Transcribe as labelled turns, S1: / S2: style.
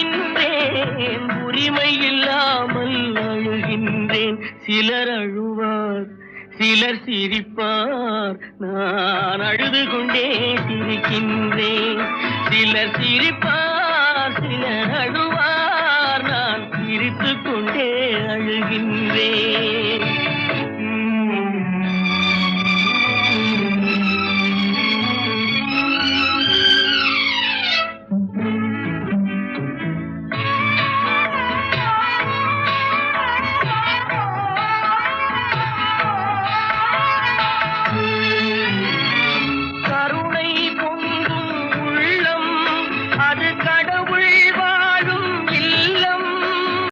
S1: அழுகின்றேன் உரிமை இல்லாமல் அழுகின்றேன். சிலர் அழுவார் சிலர் சிரிப்பார். நான் அழுது கொண்டே சிரிக்கின்றேன். சிலர் சிரிப்பார் சிலர் அழுவார். நான் சிரித்து கொண்டே அழுகின்றேன். கடவுள்